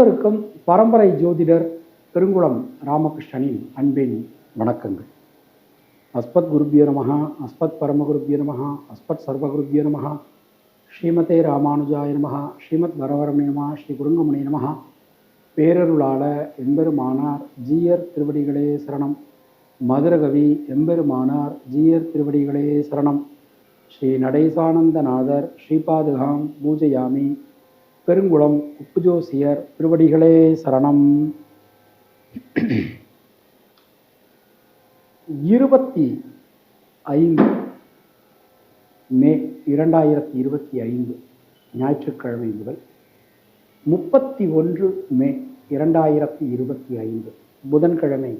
அனைவருக்கும் பரம்பரை ஜோதிடர் பெருங்குளம் ராமகிருஷ்ணனின் அன்பின் வணக்கங்கள். அஸ்பத் குருபிய நமகா அஸ்பத் பரமகுருபிய நமகா அஸ்பத் சர்வகுருபிய நமகா ஸ்ரீமதே ராமானுஜாய நமகா ஸ்ரீமத் வரவரமே நமகா ஸ்ரீ குருங்கமணி நமகா பேரருளாள எம்பெருமானார் ஜீயர் திருவடிகளே சரணம். மதுரகவி எம்பெருமானார் ஜீயர் திருவடிகளே சரணம். ஸ்ரீ நடேசானந்தநாதர் ஸ்ரீபாதுகாம் பூஜையாமி பெருங்குளம் உப்புஜோசியர் திருவடிகளே சரணம். இருபத்தி ஐந்து மே இரண்டாயிரத்தி இருபத்தி ஐந்து ஞாயிற்றுக்கிழமை முதல் முப்பத்தி ஒன்று மே இரண்டாயிரத்தி இருபத்தி ஐந்து புதன்கிழமை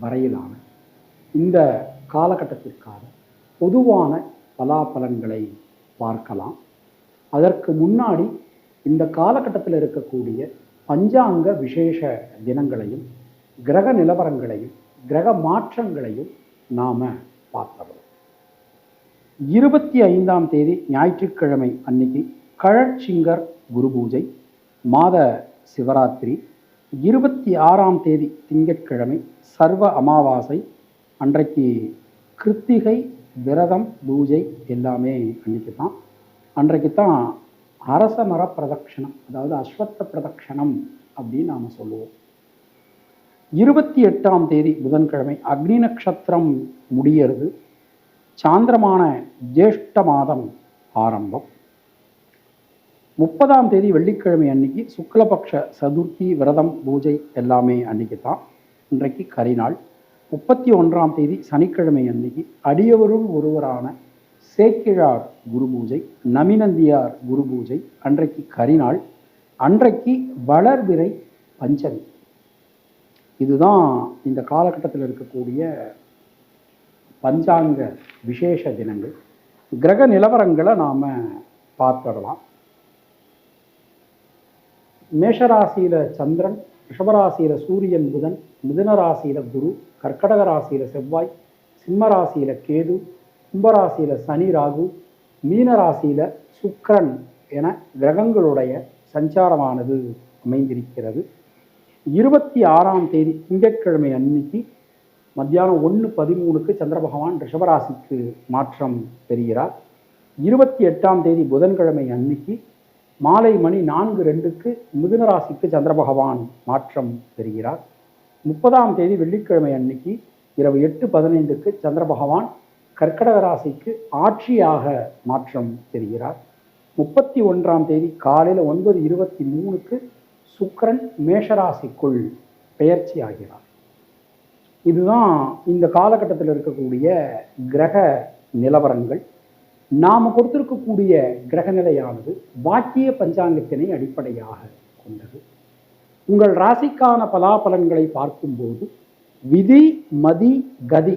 வரையிலான இந்த காலகட்டத்திற்கான பொதுவான பலாபலன்களை பார்க்கலாம். அதற்கு முன்னாடி இந்த காலகட்டத்தில் இருக்கக்கூடிய பஞ்சாங்க விசேஷ தினங்களையும் கிரக நிலவரங்களையும் கிரக மாற்றங்களையும் நாம் பார்க்கலாம் இருபத்தி ஐந்தாம் தேதி ஞாயிற்றுக்கிழமை அன்னைக்கு கழற்சிங்கர் குரு பூஜை மாத சிவராத்திரி இருபத்தி ஆறாம் தேதி திங்கட்கிழமை சர்வ அமாவாசை அன்றைக்கு கிருத்திகை விரதம் பூஜை எல்லாமே அன்னைக்கு தான் அன்றைக்கு தான் அரச மர பிரதட்சணம் அதாவது அஸ்வத்த பிரதட்சணம் அப்படின்னு நாம் சொல்லுவோம். இருபத்தி எட்டாம் தேதி புதன்கிழமை அக்னி நட்சத்திரம் முடியறது. சாந்திரமான ஜேஷ்ட மாதம் ஆரம்பம். முப்பதாம் தேதி வெள்ளிக்கிழமை அன்னைக்கு சுக்லபக்ஷ சதுர்த்தி விரதம் பூஜை எல்லாமே அன்னைக்கு தான் இன்றைக்கு கரிநாள். முப்பத்தி ஒன்றாம் தேதி சனிக்கிழமை அன்னைக்கு அடியவருள் ஒருவரான சேக்கிழார் குரு பூஜை நமினந்தியார் குரு பூஜை அன்றைக்கு கரிநாள் அன்றைக்கு வளர்விரை பஞ்சமி. இதுதான் இந்த காலகட்டத்தில் இருக்கக்கூடிய பஞ்சாங்க விசேஷ தினங்கள். கிரக நிலவரங்களை நாம் பார்த்துடலாம். மேஷராசியில் சந்திரன் ரிஷபராசியில் சூரியன் புதன் மிதுன ராசியில் குரு கர்க்கடக ராசியில் செவ்வாய் சிம்ம ராசியில் கேது கும்பராசியில் சனி ராகு மீனராசியில் சுக்கரன் என கிரகங்களுடைய சஞ்சாரமானது அமைந்திருக்கிறது. இருபத்தி ஆறாம் தேதி திங்கட்கிழமை அன்னைக்கு மத்தியானம் ஒன்று பதிமூணுக்கு சந்திர பகவான் ரிஷபராசிக்கு மாற்றம் பெறுகிறார். இருபத்தி எட்டாம் தேதி புதன்கிழமை அன்னைக்கு மாலை மணி நான்கு ரெண்டுக்கு மிதுன ராசிக்கு சந்திர பகவான் மாற்றம் பெறுகிறார். முப்பதாம் தேதி வெள்ளிக்கிழமை அன்னைக்கு இரவு எட்டு பதினைந்துக்கு சந்திர பகவான் கர்க்கடக ராசிக்கு ஆட்சியாக மாற்றம் பெறுகிறார் முப்பத்தி ஒன்றாம் தேதி காலையில் ஒன்பது இருபத்தி மூணுக்கு சுக்கரன் மேஷராசிக்குள் பெயர்ச்சி ஆகிறார். இதுதான் இந்த காலகட்டத்தில் இருக்கக்கூடிய கிரக நிலவரங்கள். நாம் கொடுத்திருக்கக்கூடிய கிரகநிலையானது வாக்கிய பஞ்சாங்கத்தினை அடிப்படையாக கொண்டது. உங்கள் ராசிக்கான பலாபலன்களை பார்க்கும்போது விதி மதி கதி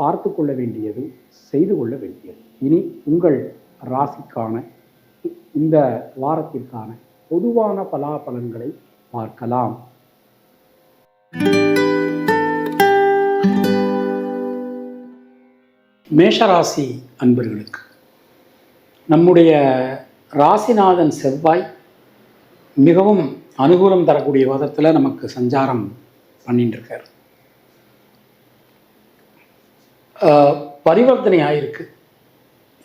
பார்த்து கொள்ள வேண்டியது செய்து கொள்ள வேண்டியது. இனி உங்கள் ராசிக்கான இந்த வாரத்திற்கான பொதுவான பலாபலன்களை பார்க்கலாம். மேஷராசி அன்பர்களுக்கு நம்முடைய ராசிநாதன் செவ்வாய் மிகவும் அனுகூலம் தரக்கூடிய விதத்தில் நமக்கு சஞ்சாரம் பண்ணிட்டு இருக்கார். பரிவர்த்தனை ஆயிருக்கு.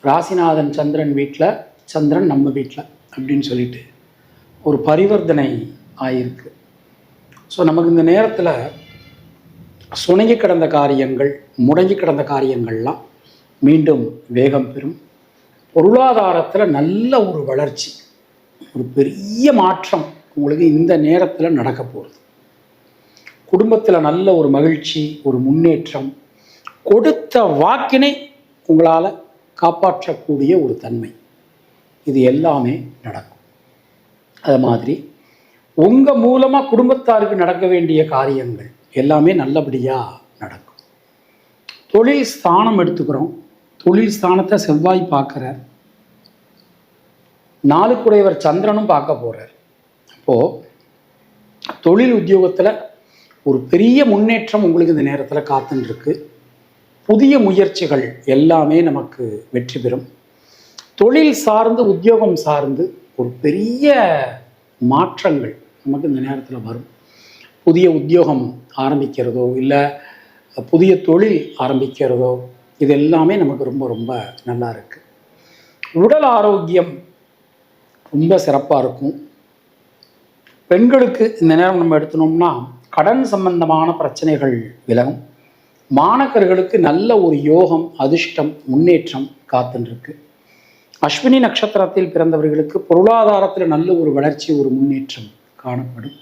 ராசிநாதன் சந்திரன் வீட்டில் சந்திரன் நம்ம வீட்டில் அப்படின்னு சொல்லிட்டு ஒரு பரிவர்த்தனை ஆயிருக்கு. ஸோ நமக்கு இந்த நேரத்தில் சுணங்கி கிடந்த காரியங்கள் முடங்கி கிடந்த காரியங்கள்லாம் மீண்டும் வேகம் பெறும். பொருளாதாரத்தில் நல்ல ஒரு வளர்ச்சி ஒரு பெரிய மாற்றம் உங்களுக்கு இந்த நேரத்தில் நடக்க போகிறது குடும்பத்தில் நல்ல ஒரு மகிழ்ச்சி ஒரு முன்னேற்றம் கொடுத்த வாக்கினை உங்களால் காப்பாற்றக்கூடிய ஒரு தன்மை. இது எல்லாமே நடக்கும். அது மாதிரி உங்கள் மூலமாக குடும்பத்தாருக்கு நடக்க வேண்டிய காரியங்கள் எல்லாமே நல்லபடியாக நடக்கும். தொழில் ஸ்தானம் எடுத்துக்கிறோம். தொழில் ஸ்தானத்தை செவ்வாய் பார்க்குறார். நாளுக்குடையவர் சந்திரனும் பார்க்க போகிறார் அப்போது தொழில் உத்தியோகத்தில் ஒரு பெரிய முன்னேற்றம் உங்களுக்கு இந்த நேரத்தில் காத்துன்னு இருக்குது புதிய முயற்சிகள் எல்லாமே நமக்கு வெற்றி பெறும். தொழில் சார்ந்து உத்தியோகம் சார்ந்து ஒரு பெரிய மாற்றங்கள் நமக்கு இந்த நேரத்தில் வரும். புதிய உத்தியோகம் ஆரம்பிக்கிறதோ இல்லை புதிய தொழில் ஆரம்பிக்கிறதோ இது எல்லாமே நமக்கு ரொம்ப ரொம்ப நல்லா இருக்குது உடல் ஆரோக்கியம் ரொம்ப சிறப்பாக இருக்கும். பெண்களுக்கு இந்த நேரம் நம்ம எடுத்தோம்னா கடன் சம்பந்தமான பிரச்சனைகள் விலகும். மாணக்கர்களுக்கு நல்ல ஒரு யோகம் அதிர்ஷ்டம் முன்னேற்றம் காத்துருக்கு அஸ்வினி நட்சத்திரத்தில் பிறந்தவர்களுக்கு பொருளாதாரத்தில் நல்ல ஒரு வளர்ச்சி ஒரு முன்னேற்றம் காணப்படும்.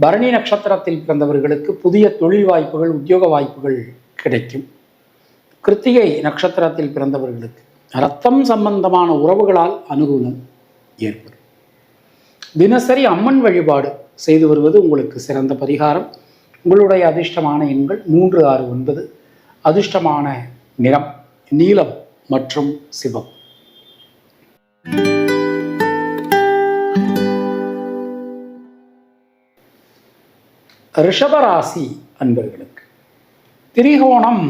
பரணி நட்சத்திரத்தில் பிறந்தவர்களுக்கு புதிய தொழில் வாய்ப்புகள் உத்தியோக வாய்ப்புகள் கிடைக்கும். கிருத்திகை நட்சத்திரத்தில் பிறந்தவர்களுக்கு ரத்தம் சம்பந்தமான உறவுகளால் அனுகூலம் ஏற்படும். தினசரி அம்மன் வழிபாடு செய்து வருவது உங்களுக்கு சிறந்த பரிகாரம். உங்களுடைய அதிர்ஷ்டமான எண்கள் மூன்று ஆறு ஒன்பது. அதிர்ஷ்டமான நிறம் நீலம் மற்றும் சிவம். ரிஷபராசி அன்பர்களுக்கு திரிகோணம்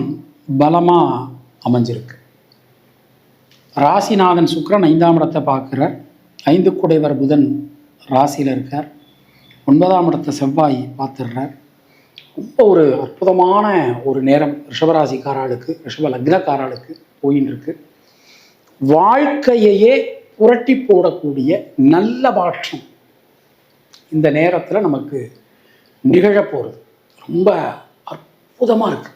பலமாக அமைஞ்சிருக்கு. ராசிநாதன் சுக்கிரன் ஐந்தாம் இடத்தை பார்க்குறார். ஐந்து குடைவர் புதன் ராசியில் இருக்கார். ஒன்பதாம் இடத்தை செவ்வாய் பார்த்துடுறார். ரொம்ப ஒரு அற்புதமான ஒரு நேரம் ரிஷபராசிக்காராளுக்கு ரிஷப லக்னக்காராளுக்கு போயின்னு இருக்கு வாழ்க்கையையே புரட்டி போடக்கூடிய நல்ல பாஷம் இந்த நேரத்தில் நமக்கு நிகழப் போகிறது ரொம்ப அற்புதமாக இருக்கு.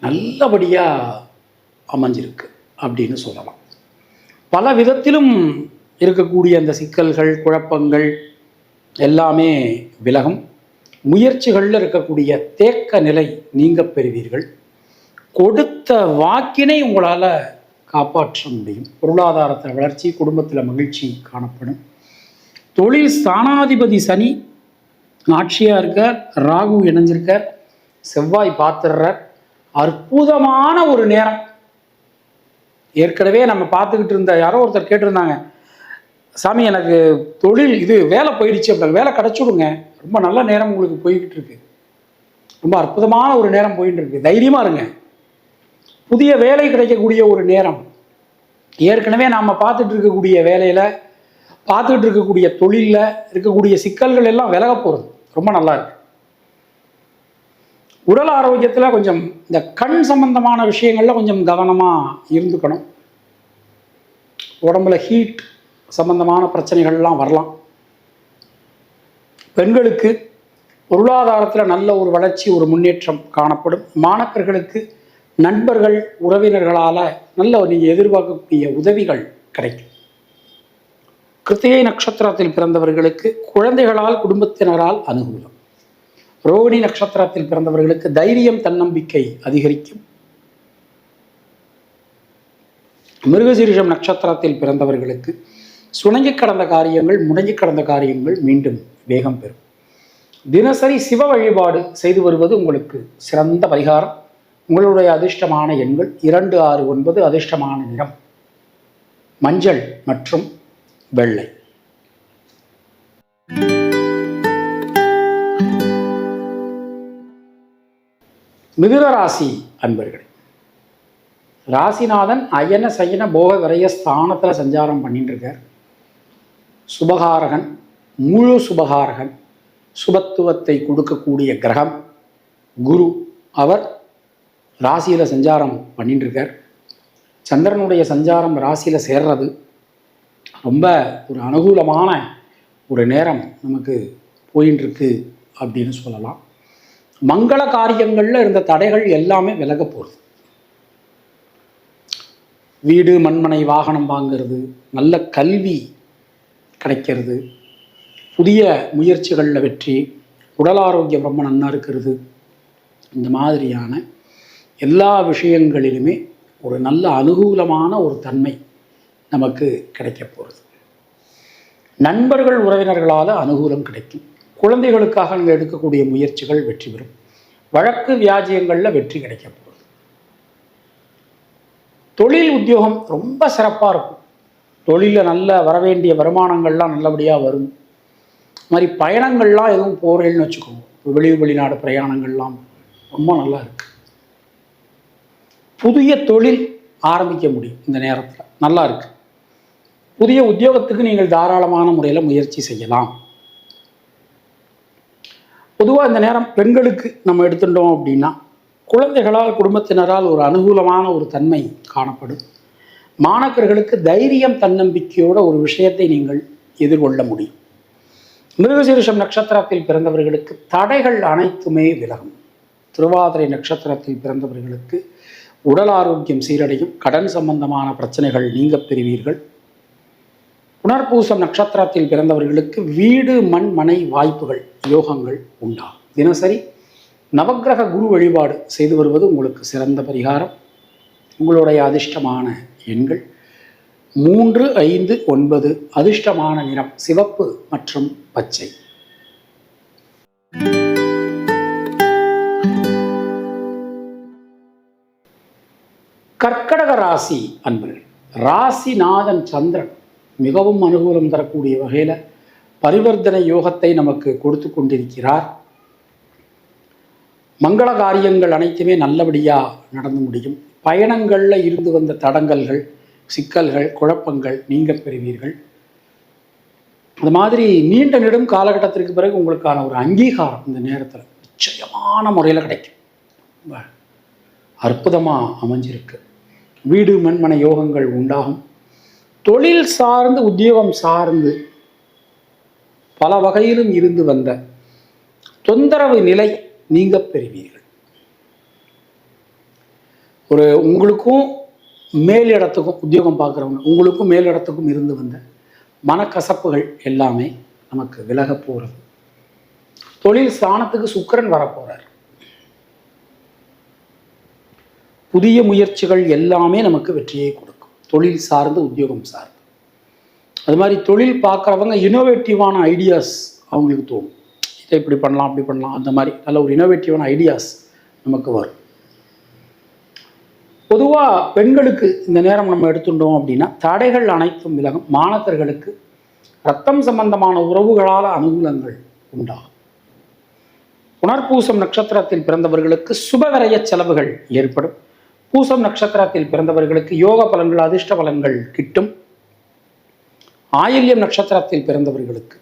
நல்லபடியாக அமைஞ்சிருக்கு அப்படின்னு சொல்லலாம். பல விதத்திலும் இருக்கக்கூடிய அந்த சிக்கல்கள் குழப்பங்கள் எல்லாமே விலகும். முயற்சிகளில் இருக்கக்கூடிய தேக்க நிலை நீங்க பெறுவீர்கள். கொடுத்த வாக்கினை உங்களால் காப்பாற்ற முடியும். பொருளாதாரத்தில் வளர்ச்சி குடும்பத்தில் மகிழ்ச்சி காணப்படும். தொழில் ஸ்தானாதிபதி சனி ஆட்சியாக இருக்கார். ராகு இணைஞ்சிருக்கார். செவ்வாய் பார்த்துடுறார். அற்புதமான ஒரு நேரம். ஏற்கனவே நம்ம பார்த்துக்கிட்டு இருந்த யாரோ ஒருத்தர் கேட்டிருந்தாங்க. சாமி எனக்கு தொழில் இது வேலை போயிடுச்சு அப்படின்னா வேலை கிடச்சிடுங்க. ரொம்ப நல்ல நேரம் உங்களுக்கு போய்கிட்டு இருக்கு. ரொம்ப அற்புதமான ஒரு நேரம் போயிட்டு இருக்கு. தைரியமாக இருங்க. புதிய வேலை கிடைக்கக்கூடிய ஒரு நேரம். ஏற்கனவே நாம் பார்த்துட்டு இருக்கக்கூடிய வேலையில் பார்த்துட்டு இருக்கக்கூடிய தொழிலில் இருக்கக்கூடிய சிக்கல்கள் எல்லாம் விலக போகிறது ரொம்ப நல்லா இருக்கு. உடல் ஆரோக்கியத்தில் கொஞ்சம் இந்த கண் சம்பந்தமான விஷயங்களில் கொஞ்சம் கவனமாக இருந்துக்கணும். உடம்புல ஹீட் சம்பந்தமான பிரச்சனைகள்லாம் வரலாம். பெண்களுக்கு பொருளாதாரத்தில் நல்ல ஒரு வளர்ச்சி ஒரு முன்னேற்றம் காணப்படும். மாணவர்களுக்கு நண்பர்கள் உறவினர்களால் நல்ல நீங்கள் எதிர்பார்க்கக்கூடிய உதவிகள் கிடைக்கும். கிருத்திகை நட்சத்திரத்தில் பிறந்தவர்களுக்கு குழந்தைகளால் குடும்பத்தினரால் அனுகூலம். ரோகிணி நட்சத்திரத்தில் பிறந்தவர்களுக்கு தைரியம் தன்னம்பிக்கை அதிகரிக்கும். மிருகசீரிஷம் நட்சத்திரத்தில் பிறந்தவர்களுக்கு சுணங்கி கடந்த காரியங்கள் முடங்கி கடந்த காரியங்கள் மீண்டும் வேகம் பெறும். தினசரி சிவ வழிபாடு செய்து வருவது உங்களுக்கு சிறந்த பரிகாரம். உங்களுடைய அதிர்ஷ்டமான எண்கள் இரண்டு ஆறு ஒன்பது அதிர்ஷ்டமான நிறம். மஞ்சள் மற்றும் வெள்ளை. மிதுன ராசி அன்பர்கள் ராசிநாதன் அயன சயன போக விரைய ஸ்தானத்தில் சஞ்சாரம் பண்ணிட்டு இருக்கார். சுபகாரகன் முழு சுபகாரகன் சுபத்துவத்தை கொடுக்கக்கூடிய கிரகம். குரு அவர் ராசியில் சஞ்சாரம் பண்ணிட்டுருக்கார் சந்திரனுடைய சஞ்சாரம் ராசியில் சேர்றது ரொம்ப ஒரு அனுகூலமான ஒரு நேரம் நமக்கு போயின்ட்டுருக்கு அப்படின்னு சொல்லலாம். மங்கள காரியங்களில் இருந்த தடைகள் எல்லாமே விலக போகுது வீடு மண்மனை வாகனம் வாங்கிறது நல்ல கல்வி கிடைக்கிறது. புதிய முயற்சிகளில் வெற்றி உடல் ஆரோக்கியம் ரொம்ப நன்னாக இருக்கிறது. இந்த மாதிரியான எல்லா விஷயங்களிலுமே ஒரு நல்ல அனுகூலமான ஒரு தன்மை நமக்கு கிடைக்க போகிறது நண்பர்கள் உறவினர்களால் அனுகூலம் கிடைக்கும். குழந்தைகளுக்காக நீங்கள் எடுக்கக்கூடிய முயற்சிகள் வெற்றி பெறும். வழக்கு வியாஜியங்களில் வெற்றி கிடைக்க போகிறது தொழில் உத்தியோகம் ரொம்ப சிறப்பாக இருக்கும். தொழிலில் நல்ல வரவேண்டிய வருமானங்கள்லாம் நல்லபடியாக வரும். இது மாதிரி பயணங்கள்லாம் எதுவும் போகிறேன்னு வச்சுக்கோங்க. இப்போ வெளி வெளிநாடு பிரயாணங்கள்லாம் ரொம்ப நல்லா இருக்கு. புதிய தொழில் ஆரம்பிக்க முடியும் இந்த நேரத்தில். நல்லா இருக்கு. புதிய உத்தியோகத்துக்கு நீங்கள் தாராளமான முறையில் முயற்சி செய்யலாம். பொதுவாக இந்த நேரம் பெண்களுக்கு நம்ம எடுத்துட்டோம் அப்படின்னா குழந்தைகளால் குடும்பத்தினரால் ஒரு அனுகூலமான ஒரு தன்மை காணப்படும். மாணவர்களுக்கு தைரியம் தன்னம்பிக்கையோட ஒரு விஷயத்தை நீங்கள் எதிர்கொள்ள முடியும். மிருகசீரிஷம் நட்சத்திரத்தில் பிறந்தவர்களுக்கு தடைகள் அனைத்துமே விலகும். திருவாதிரை நட்சத்திரத்தில் பிறந்தவர்களுக்கு உடல் ஆரோக்கியம் சீரடையும். கடன் சம்பந்தமான பிரச்சனைகள் நீங்க பெறுவீர்கள். புனர்பூசம் நட்சத்திரத்தில் பிறந்தவர்களுக்கு வீடு மண் மனை வாய்ப்புகள் யோகங்கள் உண்டாகும். தினசரி நவக்கிரக குரு வழிபாடு செய்து வருவது உங்களுக்கு சிறந்த பரிகாரம். உங்களுடைய அதிர்ஷ்டமான எண்கள். மூன்று ஐந்து ஒன்பது அதிர்ஷ்டமான நிறம் சிவப்பு மற்றும் பச்சை. கர்க்கடக ராசி அன்பர்கள். ராசிநாதன் சந்திரன் மிகவும் அனுகூலம் தரக்கூடிய வகையில் பரிவர்த்தனை யோகத்தை நமக்கு கொடுத்து கொண்டிருக்கிறார். மங்கள காரியங்கள் அனைத்துமே நல்லபடியாக நடந்து முடியும். பயணங்களில் இருந்து வந்த தடங்கல்கள் சிக்கல்கள் குழப்பங்கள் நீங்க பெறுவீர்கள். அது மாதிரி நீண்ட நெடும் காலகட்டத்திற்கு பிறகு உங்களுக்கான ஒரு அங்கீகாரம் இந்த நேரத்தில் நிச்சயமான முறையில் கிடைக்கும். அற்புதமாக அமைஞ்சிருக்கு. வீடு மண்மனை யோகங்கள் உண்டாகும். தொழில் சார்ந்து உத்தியோகம் சார்ந்து பல வகையிலும் இருந்து வந்த தொந்தரவு நிலை நீங்க பெறுவீர்கள். ஒரு உங்களுக்கும் மேல் இடத்துக்கும் உத்தியோகம் பார்க்குறவங்க உங்களுக்கும் மேல் இடத்துக்கும் இருந்து வந்த மனக்கசப்புகள் எல்லாமே நமக்கு விலக போகிறது தொழில் ஸ்தானத்துக்கு சுக்கரன் வரப்போகிறார் புதிய முயற்சிகள் எல்லாமே நமக்கு வெற்றியை கொடுக்கும். தொழில் சார்ந்து உத்தியோகம் சார்ந்து. அது மாதிரி தொழில் பார்க்குறவங்க இனோவேட்டிவான ஐடியாஸ் அவங்களுக்கு தோணும். இப்படி பண்ணலாம் அப்படி பண்ணலாம் அந்த மாதிரி. நல்ல ஒரு இனோவேட்டிவான ஐடியாஸ் நமக்கு வரும். பொதுவாக பெண்களுக்கு இந்த நேரம் நம்ம எடுத்துட்டோம் அப்படின்னா தடைகள் அனைத்தும் விலகும். மாணவர்களுக்கு ரத்தம் சம்பந்தமான உறவுகளால் அனுகூலங்கள் உண்டாகும். புனர்பூசம் நட்சத்திரத்தில் பிறந்தவர்களுக்கு சுபகரைய செலவுகள் ஏற்படும். பூசம் நட்சத்திரத்தில் பிறந்தவர்களுக்கு யோக பலன்கள் அதிர்ஷ்ட பலன்கள் கிட்டும். ஆயில்யம் நட்சத்திரத்தில் பிறந்தவர்களுக்கு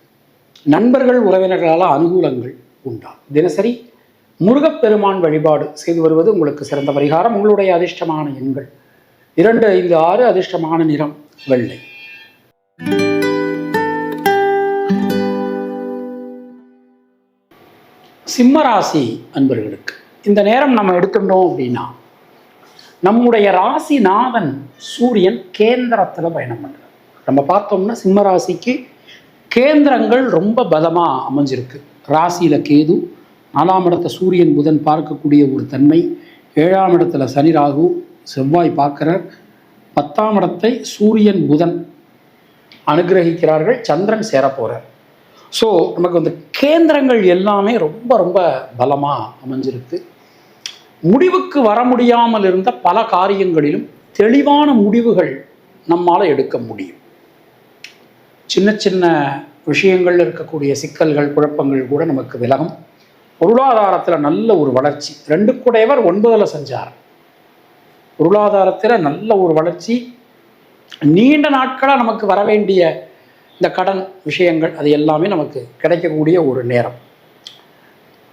நண்பர்கள் உறவினர்களால் அனுகூலங்கள் உண்டா? தினசரி முருகப்பெருமான் வழிபாடு செய்து வருவது உங்களுக்கு சிறந்த பரிகாரம். உங்களுடைய அதிர்ஷ்டமான எண்கள். இரண்டு ஐந்து ஆறு அதிர்ஷ்டமான நிறம் வெள்ளை. சிம்மராசி அன்பர்களுக்கு இந்த நேரம் நம்ம எடுத்துட்டோம் அப்படின்னா நம்முடைய ராசிநாதன் சூரியன் கேந்திரத்தில் பயணம் பண்ணுறார் நம்ம பார்த்தோம்னா சிம்மராசிக்கு கேந்திரங்கள் ரொம்ப பலமாக அமைஞ்சிருக்கு. ராசியில் கேது நாலாம் இடத்த சூரியன் புதன் பார்க்கக்கூடிய ஒரு தன்மை ஏழாம் இடத்துல சனி ராகு செவ்வாய் பார்க்கிறார். பத்தாம் இடத்தை சூரியன் புதன் அனுகிரகிக்கிறார்கள் சந்திரன் சேரப்போகிறார் ஸோ நமக்கு வந்து கேந்திரங்கள் எல்லாமே ரொம்ப ரொம்ப பலமாக அமைஞ்சிருக்கு. முடிவுக்கு வர முடியாமல் இருந்த பல காரியங்களிலும் தெளிவான முடிவுகள் நம்மால் எடுக்க முடியும். சின்ன சின்ன விஷயங்கள்ல இருக்கக்கூடிய சிக்கல்கள் குழப்பங்கள் கூட நமக்கு விலகும். பொருளாதாரத்தில் நல்ல ஒரு வளர்ச்சி. ரெண்டு கூடையவர் ஒன்பதில் செஞ்சார். பொருளாதாரத்தில் நல்ல ஒரு வளர்ச்சி. நீண்ட நாட்களாக நமக்கு வர வேண்டிய இந்த கடன் விஷயங்கள் அது எல்லாமே நமக்கு கிடைக்கக்கூடிய ஒரு நேரம்.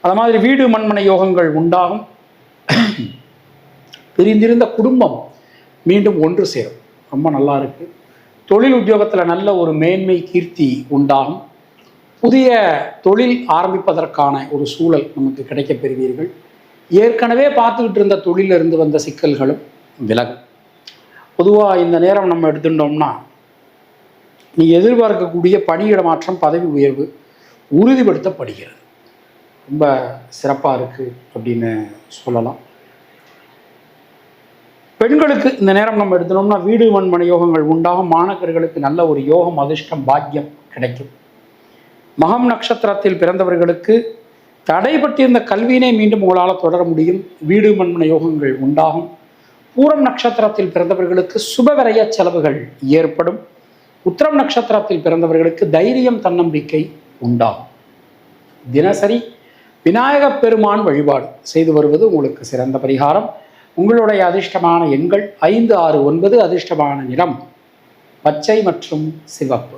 அது மாதிரி வீடு மண்மனை யோகங்கள் உண்டாகும். பிரிந்திருந்த குடும்பம் மீண்டும் ஒன்று சேரும். ரொம்ப நல்லா இருக்குது தொழில் உத்தியோகத்தில் நல்ல ஒரு மேன்மை கீர்த்தி உண்டாகும். புதிய தொழில் ஆரம்பிப்பதற்கான ஒரு சூழல் நமக்கு கிடைக்கப் பெறுவீர்கள். ஏற்கனவே பார்த்துக்கிட்டு இருந்த தொழிலில் இருந்து வந்த சிக்கல்களும் விலகும். பொதுவாக இந்த நேரம் நம்ம எடுத்துட்டோம்னா நீ எதிர்பார்க்கக்கூடிய பணியிட மாற்றம் பதவி உயர்வு உறுதிப்படுத்தப்படுகிறது. ரொம்ப சிறப்பாக இருக்குது அப்படின்னு சொல்லலாம். பெண்களுக்கு இந்த நேரம் நம்ம எடுத்தோம்னா வீடு மண்மனை யோகங்கள் உண்டாகும். மாணக்கர்களுக்கு நல்ல ஒரு யோகம் அதிர்ஷ்டம் பாக்கியம் கிடைக்கும். மகம் நட்சத்திரத்தில் பிறந்தவர்களுக்கு தடைபட்டிருந்த கல்வியினை மீண்டும் உங்களால் தொடர முடியும். வீடு மண்மன யோகங்கள் உண்டாகும். பூரம் நட்சத்திரத்தில் பிறந்தவர்களுக்கு சுபவிரய செலவுகள் ஏற்படும். உத்திரம் நட்சத்திரத்தில் பிறந்தவர்களுக்கு தைரியம் தன்னம்பிக்கை உண்டாகும். தினசரி விநாயகப் பெருமான் வழிபாடு செய்து வருவது உங்களுக்கு சிறந்த பரிகாரம். உங்களுடைய அதிர்ஷ்டமான எண்கள் ஐந்து ஆறு ஒன்பது அதிர்ஷ்டமான நிறம் பச்சை மற்றும் சிவப்பு.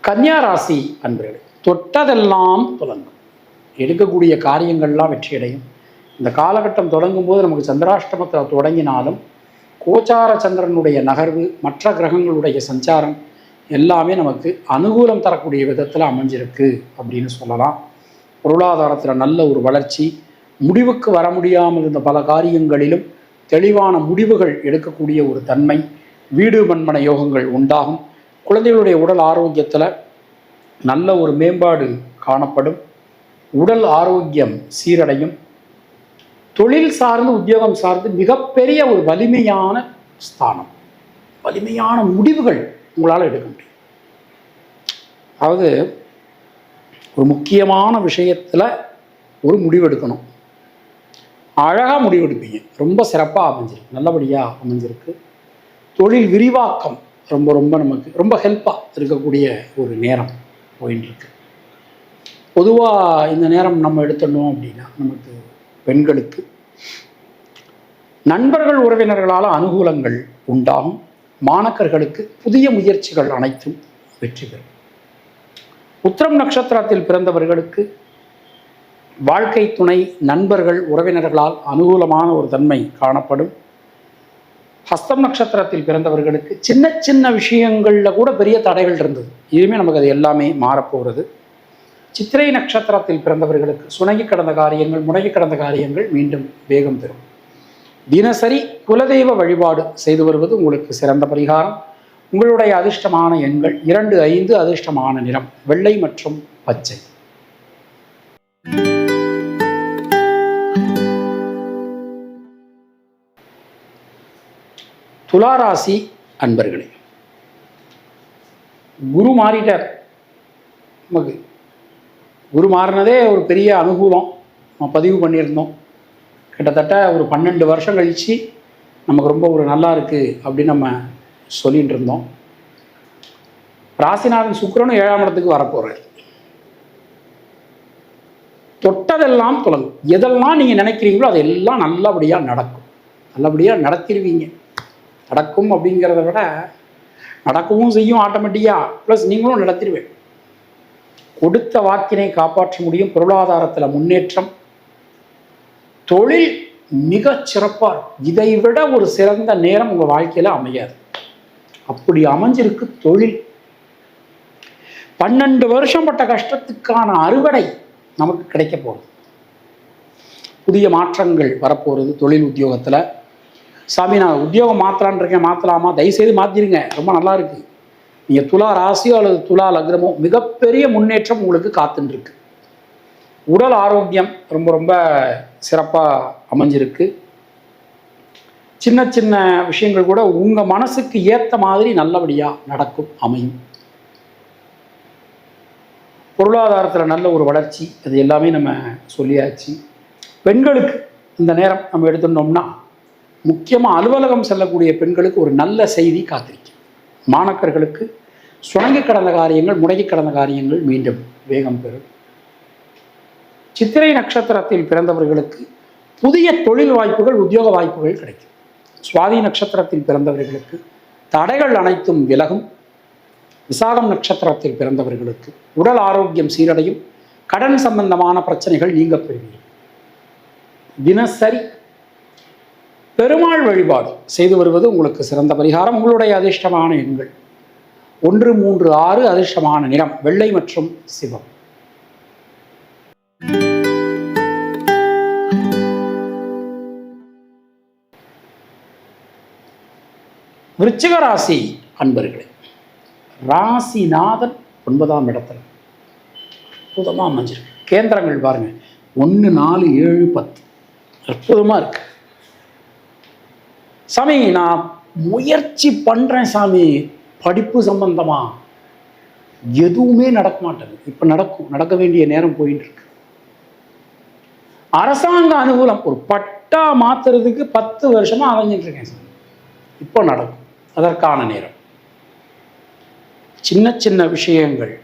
கன்னியா ராசி அன்பர்கள் தொட்டதெல்லாம் தொடங்கும். எடுக்கக்கூடிய காரியங்கள்லாம் வெற்றியடையும். இந்த காலகட்டம் தொடங்கும் போது நமக்கு சந்திராஷ்டமத்தில் தொடங்கினாலும் கோச்சார சந்திரனுடைய நகர்வு மற்ற கிரகங்களுடைய சஞ்சாரம் எல்லாமே நமக்கு அனுகூலம் தரக்கூடிய விதத்தில் அமைஞ்சிருக்கு அப்படின்னு சொல்லலாம். பொருளாதாரத்தில் நல்ல ஒரு வளர்ச்சி முடிவுக்கு வர முடியாமல் இருந்த பல காரியங்களிலும் தெளிவான முடிவுகள் எடுக்கக்கூடிய ஒரு தன்மை வீடு மண்மன யோகங்கள் உண்டாகும். குழந்தைகளுடைய உடல் ஆரோக்கியத்தில் நல்ல ஒரு மேம்பாடு காணப்படும். உடல் ஆரோக்கியம் சீரடையும். தொழில் சார்ந்து உத்தியோகம் சார்ந்து மிகப்பெரிய ஒரு வலிமையான ஸ்தானம். வலிமையான முடிவுகள் உங்களால் எடுக்க முடியும். அதாவது ஒரு முக்கியமான விஷயத்தில் ஒரு முடிவெடுக்கணும். அழகாக முடிவெடுப்பீங்க. ரொம்ப சிறப்பாக அமைஞ்சிருக்கு. நல்லபடியாக அமைஞ்சிருக்கு. தொழில் விரிவாக்கம் ரொம்ப ரொம்ப நமக்கு ரொம்ப ஹெல்ப்பாக இருக்கக்கூடிய ஒரு நேரம் போயின்னு இருக்கு பொதுவாக இந்த நேரம் நம்ம எடுத்துட்டோம் அப்படின்னா நமக்கு பெண்களுக்கு நண்பர்கள் உறவினர்களால் அனுகூலங்கள் உண்டாகும். மாணக்கர்களுக்கு புதிய முயற்சிகள் அனைத்தும் வெற்றி பெறும். உத்திரம் நட்சத்திரத்தில் பிறந்தவர்களுக்கு வாழ்க்கை துணை நண்பர்கள் உறவினர்களால் அனுகூலமான ஒரு தன்மை காணப்படும். ஹஸ்தம் நட்சத்திரத்தில் பிறந்தவர்களுக்கு சின்ன சின்ன விஷயங்களில் கூட பெரிய தடைகள் இருந்தது. இனிமேல் நமக்கு அது எல்லாமே மாறப்போகிறது சித்திரை நட்சத்திரத்தில் பிறந்தவர்களுக்கு சுணங்கி கடந்த காரியங்கள் முடங்கி கடந்த காரியங்கள் மீண்டும் வேகம் பெறும் தினசரி குலதெய்வ வழிபாடு செய்து வருவது உங்களுக்கு சிறந்த பரிகாரம். உங்களுடைய அதிர்ஷ்டமான எண்கள் இரண்டு ஐந்து அதிர்ஷ்டமான நிறம் வெள்ளை மற்றும் பச்சை. துளாராசி அன்பர்களே குரு மாறிட்டார். நமக்கு குரு மாறினதே ஒரு பெரிய அனுகூலம். நம்ம பதிவு பண்ணியிருந்தோம். கிட்டத்தட்ட ஒரு பன்னெண்டு வருஷம் கழித்து நமக்கு ரொம்ப ஒரு நல்லா இருக்குது அப்படின்னு நம்ம சொல்லிகிட்டு இருந்தோம். ராசிநாதன் சுக்கரனும் ஏழாம் இடத்துக்கு வரப்போகிறார் தொட்டதெல்லாம் தொடங்கும் எதெல்லாம் நீங்கள் நினைக்கிறீங்களோ அதெல்லாம் நல்லபடியாக நடக்கும். நல்லபடியாக நடத்திடுவீங்க நடக்கும் அப்படிங்கிறத விட நடக்கவும் செய்யும் ஆட்டோமேட்டிக்காக ப்ளஸ் நீங்களும் நடத்திடுவேன் கொடுத்த வாக்கினை காப்பாற்ற முடியும். பொருளாதாரத்தில் முன்னேற்றம் தொழில் மிக சிறப்பாக இருக்கும். இதை விட ஒரு சிறந்த நேரம் உங்கள் வாழ்க்கையில் அமையாது. அப்படி அமைஞ்சிருக்கு தொழில். பன்னெண்டு வருஷம் பட்ட கஷ்டத்துக்கான அறுவடை நமக்கு கிடைக்க போகுது. புதிய மாற்றங்கள் வரப்போகிறது தொழில் உத்தியோகத்தில். சாமி நான் உத்தியோகம் மாற்றலான் இருக்கேன் மாற்றலாமா தயவுசெய்து மாற்றிருங்க ரொம்ப நல்லா இருக்கு. நீங்கள் துலா ராசியோ அல்லது துலா லக்னமோ மிகப்பெரிய முன்னேற்றம் உங்களுக்கு காத்துருக்கு உடல் ஆரோக்கியம் ரொம்ப ரொம்ப சிறப்பாக அமைஞ்சிருக்கு. சின்ன சின்ன விஷயங்கள் கூட உங்கள் மனசுக்கு ஏற்ற மாதிரி நல்லபடியாக நடக்கும் அமையும். பொருளாதாரத்தில் நல்ல ஒரு வளர்ச்சி அது எல்லாமே நம்ம சொல்லியாச்சு. பெண்களுக்கு இந்த நேரம் நம்ம எடுத்துட்டோம்னா முக்கியமாக அலுவலகம் செல்லக்கூடிய பெண்களுக்கு ஒரு நல்ல செய்தி காத்திருக்கு மாணக்கர்களுக்கு சுணங்கி கடந்த காரியங்கள் முடங்கி கடந்த காரியங்கள் மீண்டும் வேகம் பெறும். சித்திரை நட்சத்திரத்தில் பிறந்தவர்களுக்கு புதிய தொழில் வாய்ப்புகள் உத்தியோக வாய்ப்புகள் கிடைக்கும். சுவாதி நட்சத்திரத்தில் பிறந்தவர்களுக்கு தடைகள் அனைத்தும் விலகும். விசாகம் நட்சத்திரத்தில் பிறந்தவர்களுக்கு உடல் ஆரோக்கியம் சீரடையும். கடன் சம்பந்தமான பிரச்சனைகள் நீங்க பெறுவீர்கள். தினசரி பெருமாள் வழிபாடு செய்து வருவது உங்களுக்கு சிறந்த பரிகாரம். உங்களுடைய அதிர்ஷ்டமான எண்கள் ஒன்று மூன்று ஆறு அதிர்ஷ்டமான நிறம் வெள்ளை மற்றும் சிவம். விருச்சிக ராசி அன்பர்களே ராசிநாதன் ஒன்பதாம் இடத்துல. அற்புதமாக அமைஞ்சிருக்கு. கேந்திரங்கள் பாருங்க. ஒன்று நாலு ஏழு பத்து. அற்புதமாக இருக்கு. சாமி நான் முயற்சி பண்ணுறேன் சாமி. படிப்பு சம்பந்தமா எதுவுமே நடக்க மாட்டேங்குது. இப்போ நடக்கும். நடக்க வேண்டிய நேரம் போயின்னு இருக்கு அரசாங்க அனுகூலம். ஒரு பட்டா மாத்துறதுக்கு பத்து வருஷமா அலைஞ்சிட்டு இருக்கேன் சாமி. இப்போ நடக்கும். அதற்கான நேரம். சின்ன சின்ன விஷயங்கள்.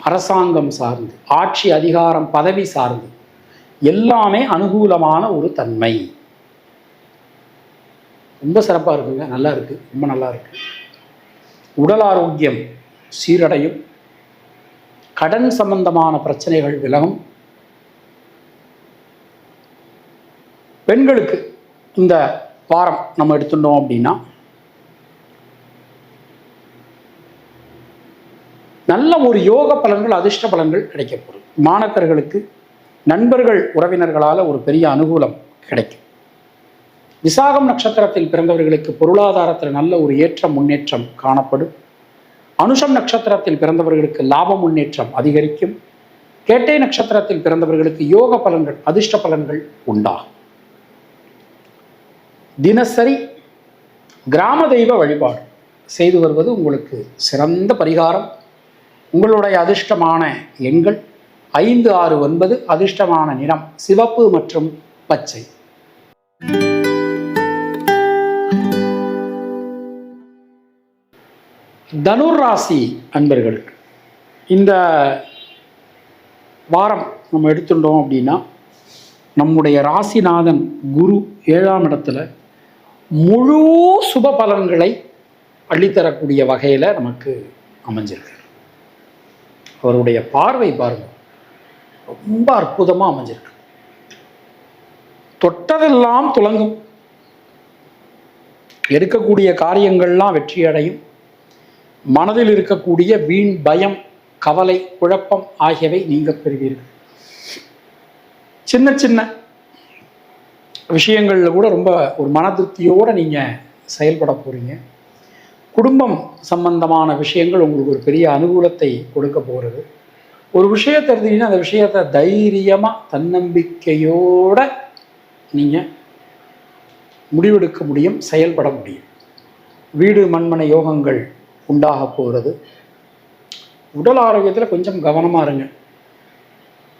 அரசாங்கம் சார்ந்து ஆட்சி அதிகாரம் பதவி சார்ந்து எல்லாமே அனுகூலமான ஒரு தன்மை. ரொம்ப சிறப்பாக இருக்குங்க. நல்லா இருக்கு. ரொம்ப நல்லா இருக்கு. உடல் ஆரோக்கியம் சீரடையும். கடன் சம்பந்தமான பிரச்சனைகள் விலகும். பெண்களுக்கு இந்த வாரம் நம்ம எடுத்துட்டோம் அப்படின்னா நல்ல ஒரு யோக பலன்கள் அதிர்ஷ்ட பலன்கள் கிடைக்க போகுது மாணக்கர்களுக்கு நண்பர்கள் உறவினர்களால் ஒரு பெரிய அனுகூலம் கிடைக்கும். விசாகம் நட்சத்திரத்தில் பிறந்தவர்களுக்கு பொருளாதாரத்தில் நல்ல ஒரு ஏற்ற முன்னேற்றம் காணப்படும். அனுஷம் நட்சத்திரத்தில் பிறந்தவர்களுக்கு லாப முன்னேற்றம் அதிகரிக்கும். கேட்டை நட்சத்திரத்தில் பிறந்தவர்களுக்கு யோக பலன்கள் அதிர்ஷ்ட பலன்கள் உண்டாகும். தினசரி கிராம தெய்வ வழிபாடு செய்து வருவது உங்களுக்கு சிறந்த பரிகாரம். உங்களுடைய அதிர்ஷ்டமான எண்கள் ஐந்து ஆறு ஒன்பது அதிர்ஷ்டமான நிறம் சிவப்பு மற்றும் பச்சை. தனுர் ராசி அன்பர்களுக்கு இந்த வாரம் நம்ம எடுத்துட்டோம் அப்படின்னா நம்முடைய ராசிநாதன் குரு ஏழாம் இடத்துல முழு சுப பலன்களை அள்ளித்தரக்கூடிய வகையில் நமக்கு அமைஞ்சிருக்கு. அவருடைய பார்வை பாருங்க. ரொம்ப அற்புதமாக அமைஞ்சிருக்கு. தொட்டதெல்லாம் துலங்கும் எடுக்கக்கூடிய காரியங்கள்லாம் வெற்றி அடையும் மனதில் இருக்கக்கூடிய வீண் பயம் கவலை குழப்பம் ஆகியவை நீங்கள் பெறுவீர்கள். சின்ன சின்ன விஷயங்களில் கூட ரொம்ப ஒரு மன திருப்தியோடு நீங்கள் செயல்பட போகிறீங்க குடும்பம் சம்பந்தமான விஷயங்கள் உங்களுக்கு ஒரு பெரிய அனுகூலத்தை கொடுக்க போகிறது ஒரு விஷயத்தை எடுத்தீங்கன்னா அந்த விஷயத்தை தைரியமாக தன்னம்பிக்கையோட நீங்கள் முடிவெடுக்க முடியும் செயல்பட முடியும். வீடு மண்மனை யோகங்கள் உண்டாக போகிறது உடல் ஆரோக்கியத்தில் கொஞ்சம் கவனமாக இருங்க.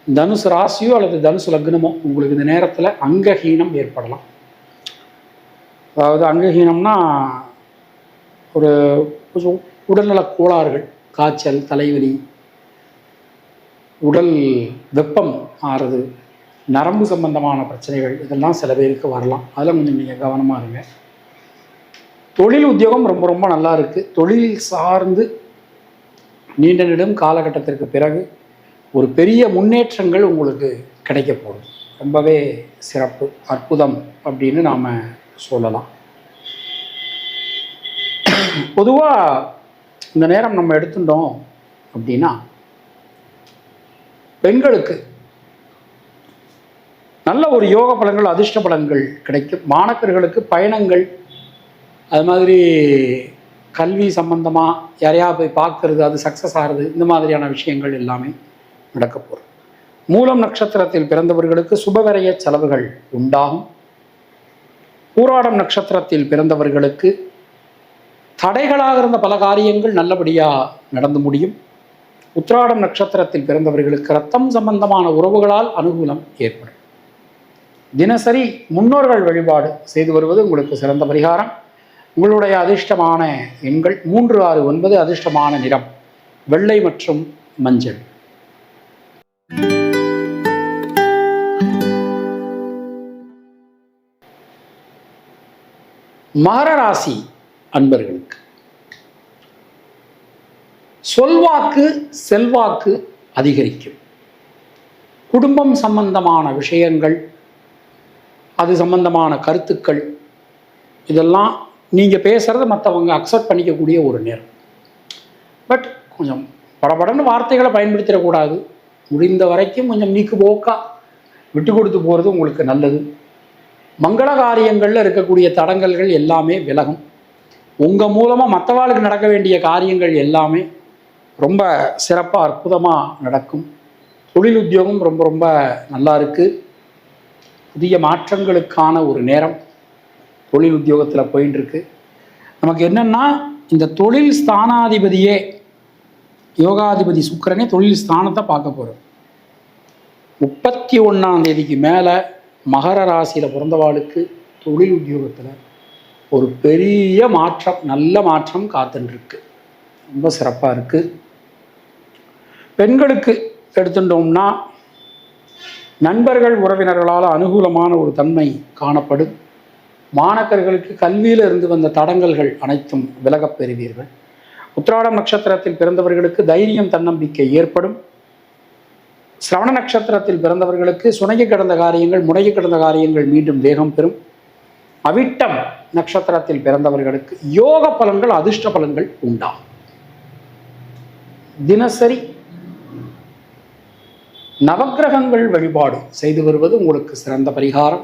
தனுசு ராசியோ அல்லது தனுசு லக்னமோ உங்களுக்கு இந்த நேரத்தில் அங்கஹீனம் ஏற்படலாம். அதாவது அங்கஹீனம்னா ஒரு கொஞ்சம் உடல்நல கோளாறுகள் காய்ச்சல் தலைவலி உடல் வெப்பம் ஆறுது நரம்பு சம்பந்தமான பிரச்சனைகள் இதெல்லாம் சில பேருக்கு வரலாம். அதில் கொஞ்சம் நீங்கள் கவனமாக இருங்க. தொழில் உத்தியோகம் ரொம்ப ரொம்ப நல்லா இருக்குது தொழில் சார்ந்து நீண்ட நெடும் காலகட்டத்திற்கு பிறகு ஒரு பெரிய முன்னேற்றங்கள் உங்களுக்கு கிடைக்க போகுது. ரொம்பவே சிறப்பு அற்புதம் அப்படின்னு நாம் சொல்லலாம். பொதுவாக இந்த நேரம் நம்ம எடுத்துட்டோம் அப்படின்னா பெண்களுக்கு நல்ல ஒரு யோக பலன்கள் அதிர்ஷ்ட பலன்கள் கிடைக்கும். மாணக்கர்களுக்கு பயணங்கள் அது மாதிரி கல்வி சம்பந்தமாக யாரையா போய் பார்க்கறது அது சக்ஸஸ் ஆகிறது இந்த மாதிரியான விஷயங்கள் எல்லாமே நடக்க போகிறது மூலம் நட்சத்திரத்தில் பிறந்தவர்களுக்கு சுபகரைய செலவுகள் உண்டாகும். ஊராடம் நட்சத்திரத்தில் பிறந்தவர்களுக்கு தடைகளாக இருந்த பல காரியங்கள் நல்லபடியாக நடந்து முடியும். உத்ராடம் நட்சத்திரத்தில் பிறந்தவர்களுக்கு ரத்தம் சம்பந்தமான உறவுகளால் அனுகூலம் ஏற்படும். தினசரி முன்னோர்கள் வழிபாடு செய்து வருவது உங்களுக்கு சிறந்த பரிகாரம். உங்களுடைய அதிர்ஷ்டமான எண்கள் மூன்று ஆறு ஒன்பது அதிர்ஷ்டமான நிறம் வெள்ளை மற்றும் மஞ்சள். மகராசி அன்பர்களுக்கு சொல்வாக்கு செல்வாக்கு அதிகரிக்கும். குடும்பம் சம்பந்தமான விஷயங்கள் அது சம்பந்தமான கருத்துக்கள் இதெல்லாம் நீங்கள் பேசுகிறத மற்றவங்க அக்செப்ட் பண்ணிக்கக்கூடிய ஒரு நேரம். பட் கொஞ்சம் படபடன்னு வார்த்தைகளை பயன்படுத்திடக்கூடாது. முடிந்த வரைக்கும் கொஞ்சம் நீக்கு போக்கா விட்டு கொடுத்து போகிறது உங்களுக்கு நல்லது. மங்கள காரியங்களில் இருக்கக்கூடிய தடங்கல்கள் எல்லாமே விலகும். உங்கள் மூலமாக மற்றவாளுக்கு நடக்க வேண்டிய காரியங்கள் எல்லாமே ரொம்ப சிறப்பாக அற்புதமாக நடக்கும். தொழில் உத்தியோகம் ரொம்ப ரொம்ப நல்லா இருக்குது புதிய மாற்றங்களுக்கான ஒரு நேரம் தொழில் உத்தியோகத்தில் போயின்னு இருக்கு நமக்கு என்னன்னா இந்த தொழில் ஸ்தானாதிபதியே யோகாதிபதி சுக்கிரனே தொழில் ஸ்தானத்தை பார்க்க போகிறோம் முப்பத்தி ஒன்றாம் தேதிக்கு மேலே மகர ராசியில் பிறந்தவாளுக்கு தொழில் உத்தியோகத்தில் ஒரு பெரிய மாற்றம் நல்ல மாற்றம் காத்துருக்கு ரொம்ப சிறப்பாக இருக்குது பெண்களுக்கு எடுத்துட்டோம்னா நண்பர்கள் உறவினர்களால் அனுகூலமான ஒரு தன்மை காணப்படும். மாணக்கர்களுக்கு கல்வியில் இருந்து வந்த தடங்கல்கள் அனைத்தும் விலகப் பெறுவீர்கள். உத்திராடம் நட்சத்திரத்தில் பிறந்தவர்களுக்கு தைரியம் தன்னம்பிக்கை ஏற்படும். சிரவண நட்சத்திரத்தில் பிறந்தவர்களுக்கு சுனைய கிடந்த காரியங்கள் முனைய கிடந்த காரியங்கள் மீண்டும் வேகம் பெறும். அவிட்டம் நட்சத்திரத்தில் பிறந்தவர்களுக்கு யோக பலன்கள் அதிர்ஷ்ட பலன்கள் உண்டாகும் தினசரி நவக்கிரகங்கள் வழிபாடு செய்து வருவது உங்களுக்கு சிறந்த பரிகாரம்.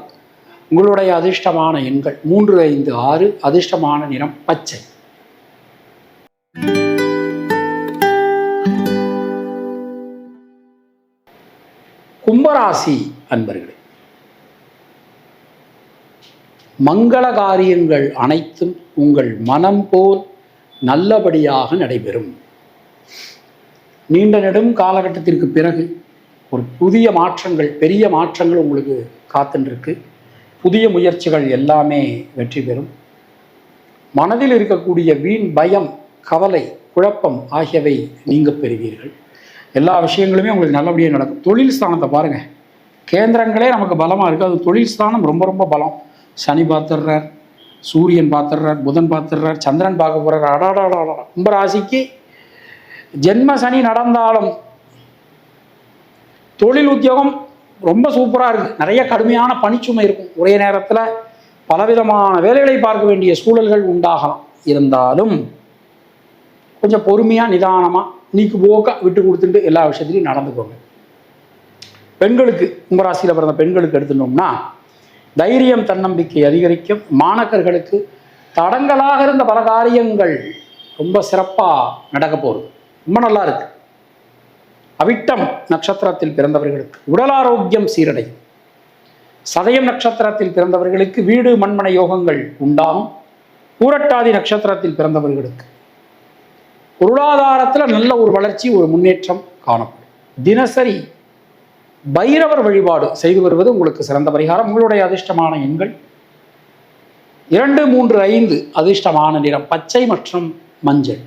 உங்களுடைய அதிர்ஷ்டமான எண்கள் மூன்று ஐந்து ஆறு அதிர்ஷ்டமான நிறம் பச்சை. கும்பராசி அன்பர்களே மங்கள காரியங்கள் அனைத்தும் உங்கள் மனம் போல் நல்லபடியாக நடைபெறும். நீண்ட நெடும் காலகட்டத்திற்கு பிறகு ஒரு புதிய மாற்றங்கள் பெரிய மாற்றங்கள் உங்களுக்கு காத்துருக்கு புதிய முயற்சிகள் எல்லாமே வெற்றி பெறும். மனதில் இருக்கக்கூடிய வீண் பயம் கவலை குழப்பம் ஆகியவை நீங்க பெறுவீர்கள். எல்லா விஷயங்களுமே உங்களுக்கு நல்லபடியாக நடக்கும். தொழில் ஸ்தானத்தை பாருங்கள் கேந்திரங்களே நமக்கு பலமாக இருக்குது அது தொழில் ஸ்தானம் ரொம்ப ரொம்ப பலம். சனி பார்த்துடுறார் சூரியன் பார்த்துடுறார் புதன் பார்த்துடுறார் சந்திரன் பார்க்க போகிறார் அடாடாடா கும்பராசிக்கு ஜென்ம சனி நடந்தாலும் தொழில் உத்தியோகம் ரொம்ப சூப்பராக இருக்குது நிறைய கடுமையான பணிச்சுமை இருக்கும். ஒரே நேரத்தில் பலவிதமான வேலைகளை பார்க்க வேண்டிய சூழல்கள் உண்டாகலாம். இருந்தாலும் கொஞ்சம் பொறுமையாக நிதானமாக நீக்கு போக்க விட்டு கொடுத்துட்டு எல்லா விஷயத்துலையும் நடந்துக்கோங்க. பெண்களுக்கு கும்பராசியில் பிறந்த பெண்களுக்கு எடுத்துட்டோம்னா தைரியம் தன்னம்பிக்கை அதிகரிக்கும். மாணக்கர்களுக்கு தடங்களாக இருந்த பல காரியங்கள் ரொம்ப சிறப்பாக நடக்க போகுது. ரொம்ப நல்லா இருக்கு. அவிட்டம் நட்சத்திரத்தில் பிறந்தவர்களுக்கு உடல் ஆரோக்கியம் சீரடையும். சதயம் நட்சத்திரத்தில் பிறந்தவர்களுக்கு வீடு மண்மனை யோகங்கள் உண்டாகும். பூரட்டாதி நட்சத்திரத்தில் பிறந்தவர்களுக்கு பொருளாதாரத்தில் நல்ல ஒரு வளர்ச்சி ஒரு முன்னேற்றம் காணப்படும் தினசரி பைரவர் வழிபாடு செய்து வருவது உங்களுக்கு சிறந்த பரிகாரம். உங்களுடைய அதிர்ஷ்டமான எண்கள் இரண்டு மூன்று ஐந்து அதிர்ஷ்டமான நிறம் பச்சை மற்றும் மஞ்சள்.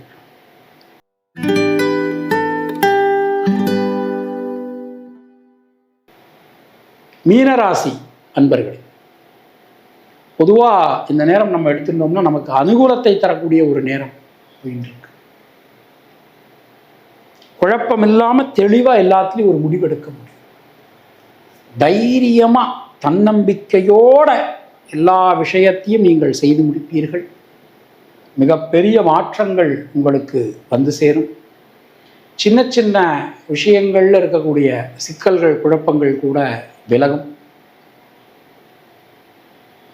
மீனராசி அன்பர்கள் பொதுவாக இந்த நேரம் நம்ம எடுத்துட்டோம்னா நமக்கு அனுகூலத்தை தரக்கூடிய ஒரு நேரம். அப்படின்றது குழப்பம் இல்லாமல் தெளிவாக எல்லாத்துலேயும் ஒரு முடிவெடுக்க முடியும். தைரியமாக தன்னம்பிக்கையோட எல்லா விஷயத்தையும் நீங்கள் செய்து முடிப்பீர்கள். மிகப்பெரிய மாற்றங்கள் உங்களுக்கு வந்து சேரும். சின்ன சின்ன விஷயங்களில் இருக்கக்கூடிய சிக்கல்கள் குழப்பங்கள் கூட விலகும்.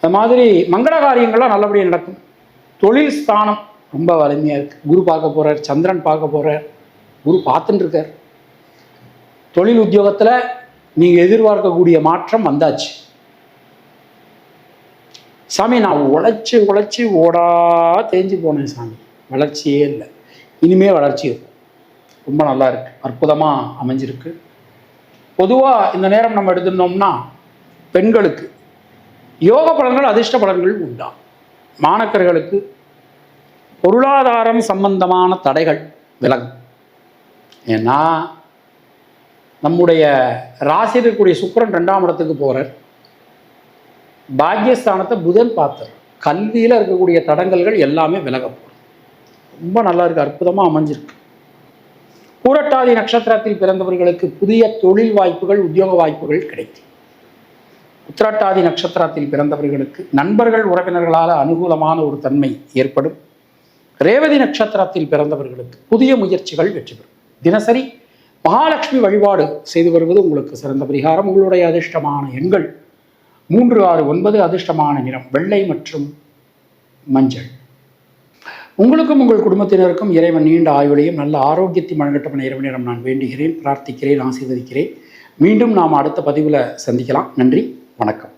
அது மாதிரி மங்கள காரியங்கள்லாம் நல்லபடியாக நடக்கும். தொழில் ஸ்தானம் ரொம்ப வலிமையாக இருக்குது குரு பார்க்க போகிறார் சந்திரன் பார்க்க போகிறார் குரு பார்த்துட்டுருக்கார் தொழில் உத்தியோகத்தில் நீங்கள் எதிர்பார்க்கக்கூடிய மாற்றம் வந்தாச்சு. சாமி நான் உழைச்சி உழைச்சி ஓடா தேஞ்சு போனேன் சாமி. வளர்ச்சியே இல்லை. இனிமே வளர்ச்சி இருக்கும். ரொம்ப நல்லா இருக்கு. அற்புதமாக அமைஞ்சிருக்கு. பொதுவாக இந்த நேரம் நம்ம எடுத்துட்டோம்னா பெண்களுக்கு யோக பலன்கள் அதிர்ஷ்ட பலன்கள் உண்டா? மாணக்கர்களுக்கு பொருளாதாரம் சம்பந்தமான தடைகள் விலகும் ஏன்னா நம்முடைய ராசியில் இருக்கக்கூடிய சுக்கரன் ரெண்டாம் இடத்துக்கு போகிறார் பாக்யஸ்தானத்தை புதன் பார்த்தார். கல்வியில் இருக்கக்கூடிய தடங்கல்கள் எல்லாமே விலக போகும் ரொம்ப நல்லா இருக்குது அற்புதமாக அமைஞ்சிருக்கு. பூரட்டாதி நட்சத்திரத்தில் பிறந்தவர்களுக்கு புதிய தொழில் வாய்ப்புகள் உத்தியோக வாய்ப்புகள் கிடைக்கும். உத்திரட்டாதி நட்சத்திரத்தில் பிறந்தவர்களுக்கு நண்பர்கள் உறவினர்களால் அனுகூலமான ஒரு தன்மை ஏற்படும். ரேவதி நட்சத்திரத்தில் பிறந்தவர்களுக்கு புதிய முயற்சிகள் வெற்றி பெறும். தினசரி மகாலட்சுமி வழிபாடு செய்து வருவது உங்களுக்கு சிறந்த பரிகாரம். உங்களுடைய அதிர்ஷ்டமான எண்கள் மூன்று ஆறு ஒன்பது அதிர்ஷ்டமான நிறம் வெள்ளை மற்றும் மஞ்சள். உங்களுக்கும் உங்கள் குடும்பத்தினருக்கும் இறைவன் நீண்ட ஆயுளையும் நல்ல ஆரோக்கியத்தை வழங்கட்டும் இறைவனிடம் நான் வேண்டுகிறேன் பிரார்த்திக்கிறேன் ஆசீர்வதிக்கிறேன். மீண்டும் நாம் அடுத்த பதிவில் சந்திக்கலாம். நன்றி வணக்கம்.